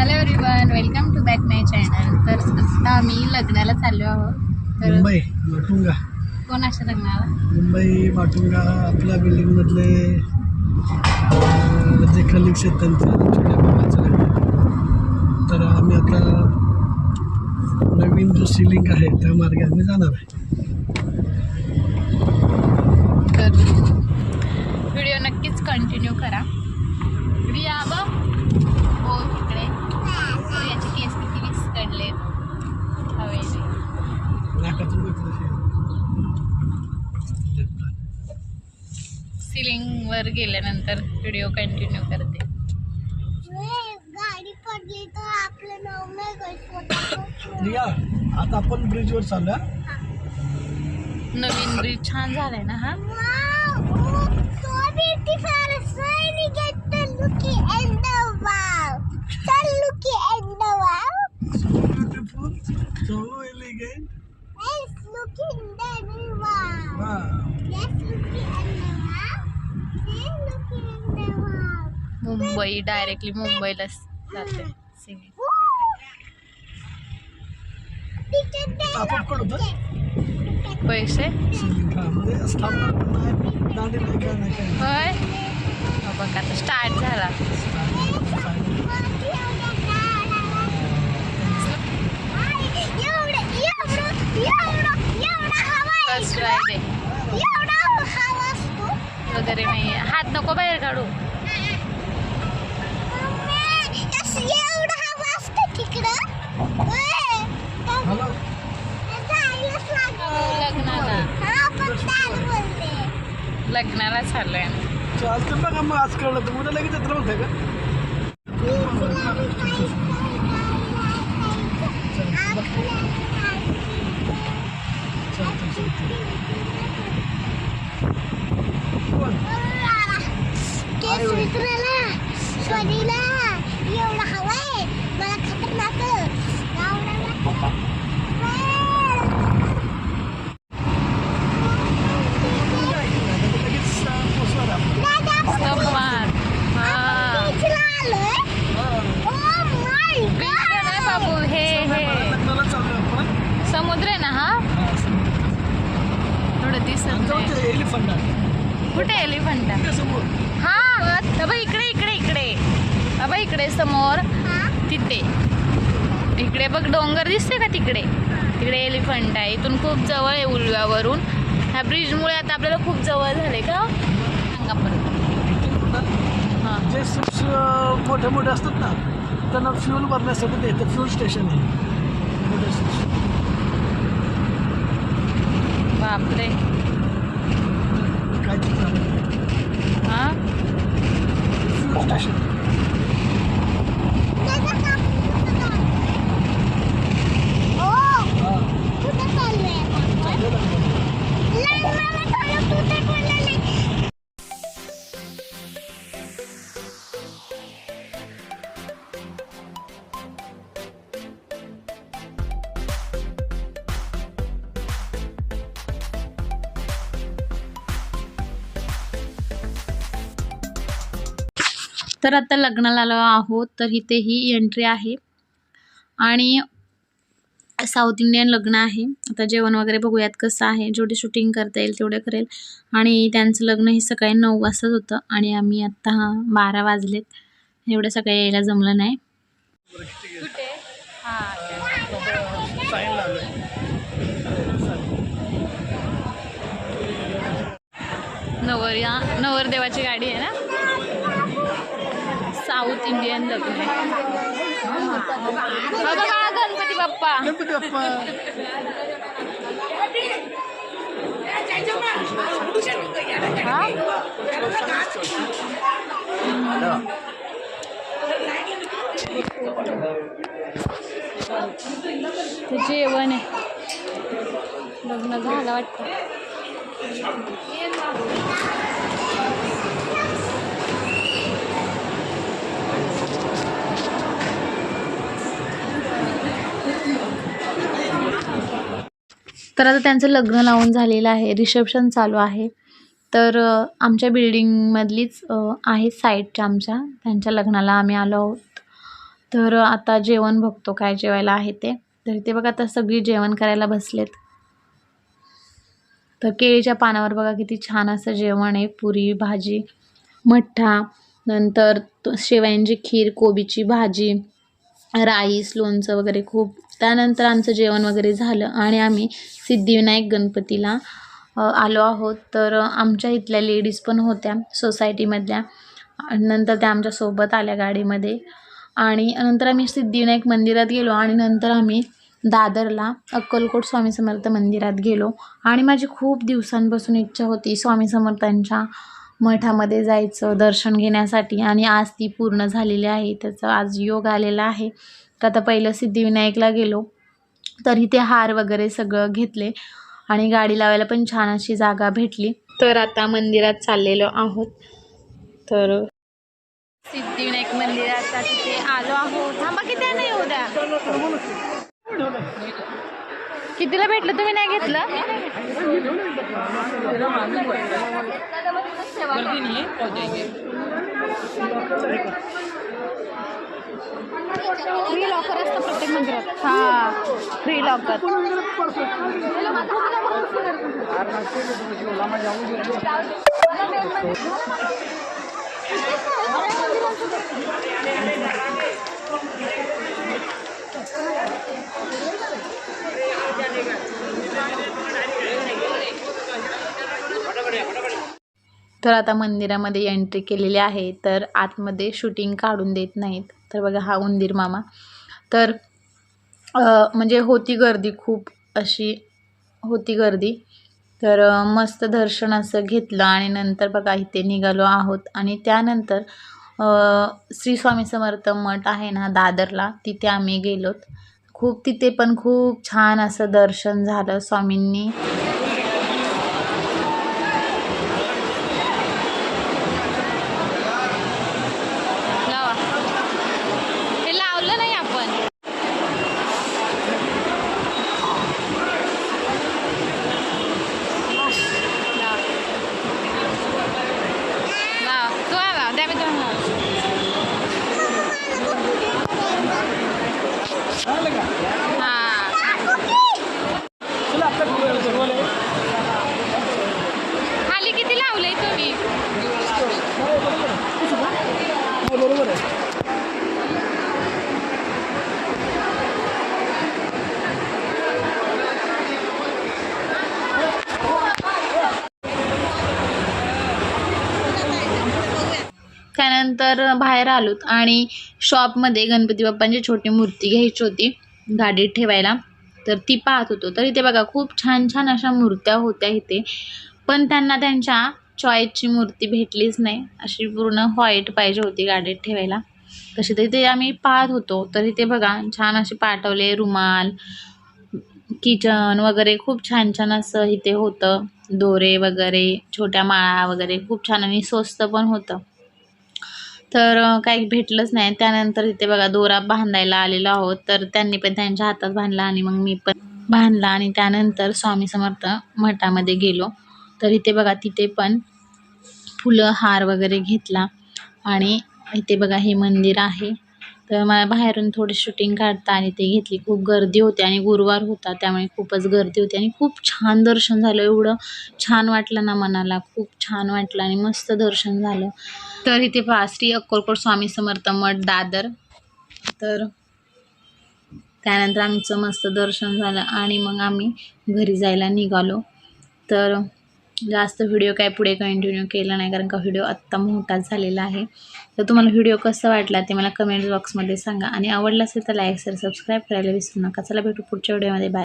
Hello everyone welcome to back my channel. तर आता आम्ही लग्नाला चाललो आहोत. तर मुंबई माटुंगा. कोणाच्या लग्नाला? मुंबई माटुंगा आपल्या बिल्डिंगमधले अं, जे कलिग्स आहेत त्यांचं छोट्या भावाचं लग्न. तर आम्ही आता नवीन जो सिलिंग आहे त्या मार्गे आम्ही जाणार आहे. तर व्हिडिओ नक्कीच कंटिन्यू करा. रिया बघ हो तिकडे याचे केस किती वीस काढले हवेने नाकातून घेतलं ते. सिलिंगवर गेल्यानंतर व्हिडिओ कंटिन्यू करते. गाडी पडली तर आपलं नाव नाही घसवत रिया आता आपण ब्रिजवर चालू आहे. नवीन ब्रिज छान झालाय ना हा? So beautiful! मुंबई डायरेक्टली मुंबईला जाते. सिंगिंग पैसे? होय? हा बघ आता स्टार्ट झाला. फर्स्ट फ्रायडे वगैरे नाही हात नको बाहेर काढू. लग्नाला चाललोय आम्ही. चालतं बघा मग आज कळलं तर उद्या लगेच जत्रा म्हणताय का चालतं चालतं कोण केस विकरायला शोधीला एवढं हवंय मला खतरनाक गावडाला लगेच पोचणार आपण Stop मार हा Beach ला नाही बाबू हे हे लग्नाला चालू आपण समुद्र आहे ना हा थोडं दिसत एलिफंट आहे कुठे एलिफंटा इकडे हा बाबा इकडे इकडे इकडे. बाबा इकडे समोर. तिथे. इकडे बघ डोंगर दिसते का तिकडे? तिकडे एलिफंट आहे. इथून खूप जवळ आहे उलव्यावरून. ह्या ब्रिजमुळे आता आपल्याला खूप जवळ झाले का? सांगा परत. हां. जे शिप्स मोठे मोठे असतात ना त्यांना फ्यूल भरण्यासाठी ते इथं फ्यूल स्टेशन आहे मोठे ships. बापरे. हा? तर आता लग्नाला आलो आहोत तर इथे ही एंट्री आहे. आणि साऊथ इंडियन लग्न आहे. आता जेवण वगैरे बघूयात कसं आहे. जेवढे शूटिंग करता येईल तेवढे करेल. आणि त्यांचं लग्न हे सकाळी नऊ वाजताच होतं. आणि आम्ही आत्ता बारा वाजलेत. एवढं सकाळी यायला जमलं नाही. नवरिया नवरदेवाची गाडी आहे ना? इंडियन लग्न आहे हा बघा गणपती बाप्पा गणपती बाप्पा हा ते जेवण आहे लग्न झालं वाटतं तर आता त्यांचं लग्न लावून झालेलं आहे रिसेप्शन चालू आहे. तर आमच्या बिल्डिंगमधलीच आहे साईडच्या आमच्या त्यांच्या लग्नाला आम्ही आलो आहोत. तर आता जेवण बघतो काय जेवायला आहे ते. तर ते बघा आता सगळी जेवण करायला बसलेत. तर केळीच्या पानावर बघा किती छान असं जेवण आहे पुरी भाजी मठ्ठा नंतर शेवयांची खीर कोबीची भाजी राईस लोणचं वगैरे खूप त्यानंतर आमचं जेवण वगैरे झालं आणि आम्ही सिद्धिविनायक गणपतीला आलो आहोत. तर आमच्या इथल्या लेडीज पण होत्या सोसायटीमधल्या. नंतर त्या आमच्यासोबत आल्या गाडीमध्ये. आणि नंतर आम्ही सिद्धिविनायक मंदिरात गेलो आणि नंतर आम्ही दादरला अक्कलकोट स्वामी समर्थ मंदिरात गेलो. आणि माझी खूप दिवसांपासून इच्छा होती स्वामी समर्थांच्या मठामध्ये जायचं दर्शन घेण्यासाठी. आणि आज ती पूर्ण झालेली आहे. त्याचा आज योग आलेला आहे. तर आता पहिलं सिद्धिविनायकला गेलो. तर इथे हार वगैरे सगळं घेतले आणि गाडी लावायला पण छान अशी जागा भेटली. तर आता मंदिरात चाललेलो आहोत. तर सिद्धिविनायक मंदिरात तिथे आलो आहोत. थांबा किती नाही उद्या. कितीला भेटलं तुम्ही नाही घेतलं? फ्री लॉकर असतं प्रत्येक मंदिरात. हा फ्री लॉकर तर आता मंदिरामध्ये एंट्री केलेली आहे तर आतमध्ये शूटिंग काढून देत नाहीत. तर बघा हा उंदीर मामा. तर म्हणजे होती गर्दी खूप अशी होती गर्दी. तर मस्त दर्शन असं घेतलं आणि नंतर बघा इथे निघालो आहोत. आणि त्यानंतर श्रीस्वामी श्री स्वामी समर्थ मठ आहे ना दादरला तिथे आम्ही गेलोत. खूप तिथे पण खूप छान असं दर्शन झालं स्वामींनी लावा हे लावलं नाही आपण चला आपल्या बरोबर आहे खाली किती लावलंय तुम्ही हो, बरोबर आहे. हो, बरोबर आहे त्यानंतर बाहेर आलोत आणि शॉपमध्ये गणपती बाप्पांची छोटी मूर्ती घ्यायची होती गाडीत ठेवायला. तर ती पाहत होतो. तर इथे बघा खूप छान छान अशा मूर्त्या होत्या इथे. पण त्यांना त्यांच्या चॉईसची मूर्ती भेटलीच नाही. अशी पूर्ण व्हाईट पाहिजे होती गाडीत ठेवायला. तशी तर इथे आम्ही पाहत होतो. तर इथे बघा छान असे पाठवले रुमाल किचन वगैरे खूप छान छान असं इथे होतं. दोरे वगैरे छोट्या माळा वगैरे खूप छान आणि स्वस्त पण होतं. तर काही भेटलंच नाही. त्यानंतर इथे बघा दोरा बांधायला आलेलो आहोत. तर त्यांनी पण त्यांच्या हातात बांधला आणि मग मी पण बांधला आणि त्यानंतर स्वामी समर्थ मठामध्ये गेलो. तर इथे बघा तिथे पण फुलं हार वगैरे घेतला आणि इथे बघा हे मंदिर आहे. तर मला बाहेरून थोडी शूटिंग काढता आणि ते घेतली. खूप गर्दी होती आणि गुरुवार होता त्यामुळे खूपच गर्दी होती आणि खूप छान दर्शन झालं. एवढं छान वाटलं ना मनाला. खूप छान वाटलं आणि मस्त दर्शन झालं. तर इथे पहा श्री अक्कोलकोट स्वामी समर्थ मठ दादर. तर त्यानंतर आमचं मस्त दर्शन झालं आणि मग आम्ही घरी जायला निघालो. तर जास्त व्हिडिओ काय पुढे कंटिन्यू केला नाही कारण का व्हिडिओ आत्ता मोठाच झालेला आहे. तर तुम्हाला व्हिडिओ कसा वाटला ते मला कमेंट बॉक्समध्ये सांगा. आणि आवडला असेल तर लाईक शेअर सबस्क्राईब करायला विसरू नका. चला भेटू पुढच्या व्हिडिओमध्ये. बाय